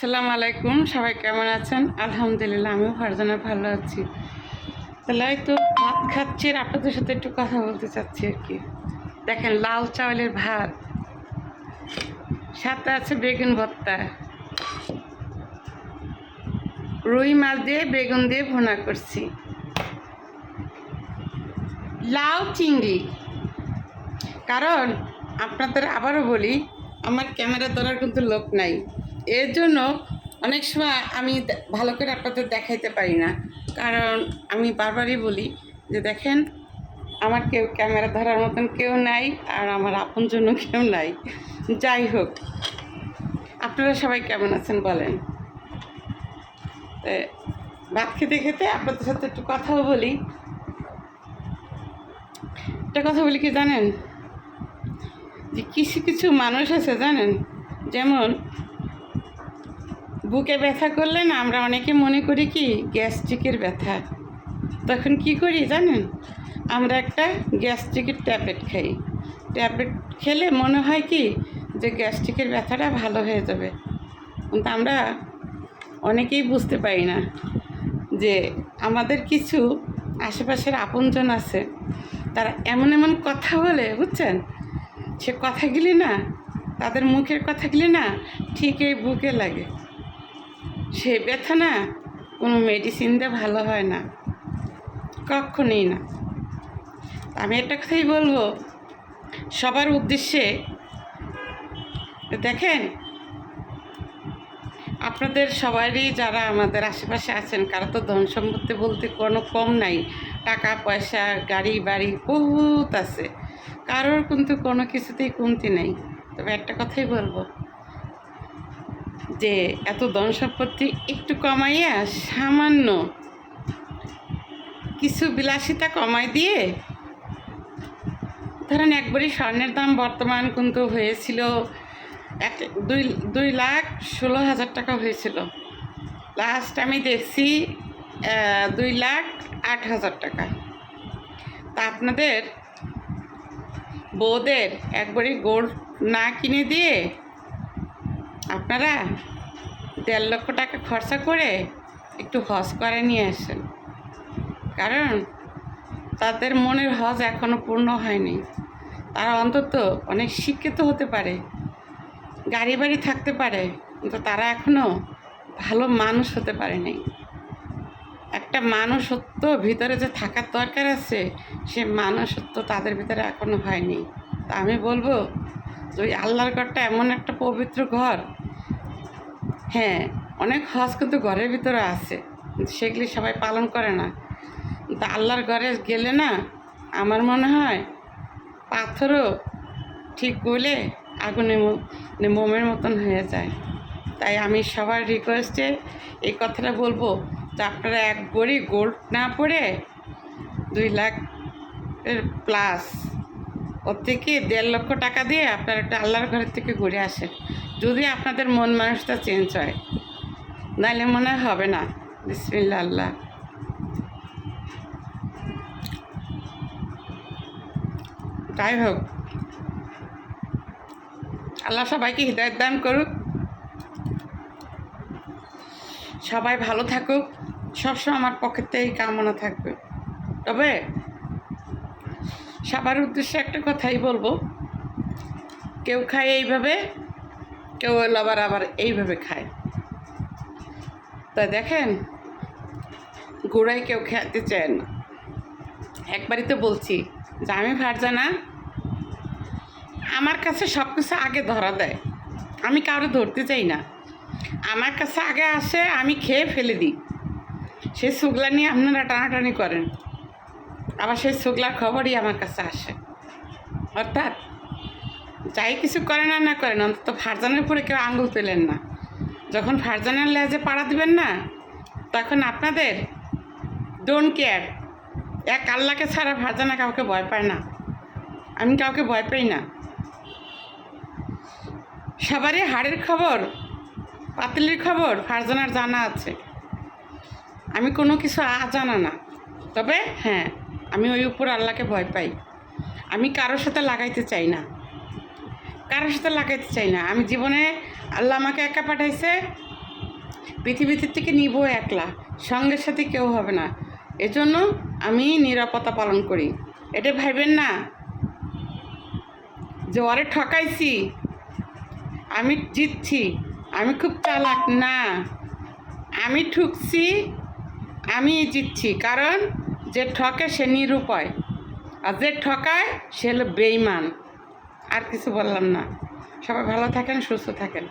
সালাম আলাইকুম, সবাই কেমন আছেন? আলহামদুলিল্লাহ, আমিও ফারজানা ভালো আছি। তাহলে হয়তো ভাত খাচ্ছি আর আপনাদের সাথে একটু কথা বলতে চাচ্ছি আর কি। দেখেন, লাল চাউলের ভাত। সাথে আছে বেগুন ভর্তা। রুই মাছ দিয়ে বেগুন দিয়ে ভুনা করছি। লাউ চিংড়ি। কারণ আপনাদের আবারও বলি, আমার ক্যামেরা ধরার কিন্তু লোক নাই। এর জন্য অনেক সময় আমি ভালো করে আপনাদের দেখাইতে পারি না। কারণ আমি বারবারই বলি যে দেখেন, আমার কেউ ক্যামেরা ধরার মতন কেউ নাই আর আমার আপন জন্য কেউ নাই। যাই হোক, আপনারা সবাই কেমন আছেন বলেন? ভাত খেতে খেতে আপনাদের সাথে একটু কথাও বলি। একটা কথা বলি কি জানেন? যে কিছু কিছু মানুষ আছে জানেন? যেমন বুকে ব্যথা করলে না আমরা অনেকে মনে করি কি, গ্যাস্ট্রিকের ব্যথা। তখন কি করি জানেন? আমরা একটা গ্যাস্ট্রিকের ট্যাবলেট খাই। ট্যাবলেট খেলে মনে হয় কি, যে গ্যাস্ট্রিকের ব্যথাটা ভালো হয়ে যাবে। কিন্তু আমরা অনেকেই বুঝতে পারি না যে আমাদের কিছু আশেপাশের আপনজন আছে, তারা এমন এমন কথা বলে, বুঝছেন? সে কথাগুলি না, তাদের মুখের কথাগুলি না ঠিক এই বুকে লাগে। সে ব্যথা না, কোনো মেডিসিন দিয়ে ভালো হয় না। কখনই না। আমি একটা কথাই বলব, সবার উদ্দেশ্যে, দেখেন, আপনাদের সবারই যারা আমাদের আশেপাশে আছেন, কারও তো ধন সম্পত্তি বলতে কোনো কম নাই। টাকা, পয়সা, গাড়ি, বাড়ি বহুত আছে। কারোর কিন্তু কোনো কিছুতেই কমতি নেই। তবে একটা কথাই বলব যে এত ধন সম্পত্তি একটু কমাইয়া সামান্য কিছু বিলাসিতা কমাই দিয়ে, ধরেন একবারই স্বর্ণের দাম বর্তমান কিন্তু হয়েছিল এক দুই দুই লাখ ষোলো হাজার টাকা হয়েছিল। লাস্ট আমি দেখছি দুই লাখ আট হাজার টাকা। তা আপনাদের বউদের একবারই গোল্ড না কিনে দিয়ে আপনারা দেড় লক্ষ টাকা খরচা করে একটু হজ করে নিয়ে আসেন। কারণ তাদের মনের হজ এখনও পূর্ণ হয়নি। তারা অন্তত অনেক শিক্ষিত হতে পারে, গাড়ি বাড়ি থাকতে পারে, কিন্তু তারা এখনও ভালো মানুষ হতে পারেনি। একটা মানুষত্ব ভিতরে যে থাকার দরকার আছে, সে মানুষত্ব তাদের ভিতরে এখনও হয়নি। তা আমি বলব যে ওই আল্লাহর ঘরটা এমন একটা পবিত্র ঘর হ্যাঁ অনেক হজ কিন্তু ঘরের ভিতরে আছে। সেগুলি সবাই পালন করে না। কিন্তু আল্লাহর ঘরে গেলে না, আমার মনে হয় পাথরও ঠিক করলে আগুনে মানে মোমের মতন হয়ে যায়। তাই আমি সবার রিকোয়েস্টে এই কথাটা বলব যে আপনারা এক বড়ি গোল্ড না পড়ে দুই লাখ এর প্লাস ওর থেকে দেড় লক্ষ টাকা দিয়ে আপনারা একটা আল্লাহর ঘরের থেকে ঘুরে আসেন। যদি আপনাদের মন মানুষটা চেঞ্জ হয়, নাহলে মনে হবে না। বিসমিল্লা আল্লাহ যাই হোক। আল্লাহ সবাইকে হৃদয়ত দান করুক। সবাই ভালো থাকুক। সবসময় আমার পক্ষেতেই কামনা থাকবে। তবে সবার উদ্দেশ্যে একটা কথাই বলব। কেউ খায় এইভাবে কেউ আবার আবার এইভাবে খায়। তা দেখেন, গোড়ায় কেউ খেতে চায় না। একবারই তো বলছি, যে আমি ফারজানা আমার কাছে সব কিছু আগে ধরা দেয়। আমি কারও ধরতে চাই না। আমার কাছে আগে আসে, আমি খেয়ে ফেলে দিই। সেই সুগলা নিয়ে আপনারা টানাটানি করেন। আবার সেই সুগলার খবরই আমার কাছে আসে। অর্থাৎ যাই কিছু করেন আর না করেন, অন্তত ফারজানের উপরে কেউ আঙুল তোলেন না। যখন ফারজানের লেজে পাড়া দিবেন না, তখন আপনাদের ডোন্ট কেয়ার এক আল্লাহকে ছাড়া ফারজানা কাউকে ভয় পায় না। আমি কাউকে ভয় পাই না। সবারই হাড়ের খবর, পাতিলির খবর, ফারজানার জানা আছে। আমি কোনো কিছু জানা না। তবে হ্যাঁ আমি ওই উপর আল্লাহকে ভয় পাই। আমি কারোর সাথে লাগাইতে চাই না। কারোর সাথে লাগাইতে চাই না। আমি জীবনে আল্লাহ আমাকে একা পাঠাইছে, পৃথিবীতে থেকে নিব একলা সঙ্গের সাথে কেউ হবে না। এজন্য আমি নিরাপত্তা পালন করি। এটা ভাবেন না? যে ওরে ঠকাইছি, আমি জিতছি, আমি খুব চালাক, না। আমি ঠুকছি, আমি জিতছি, কারণ যে ঠকে সে নিরুপায়, আর যে ঠকায় সে হলো বেইমান আর কিছু বললাম না। সবাই ভালো থাকেন সুস্থ থাকেন।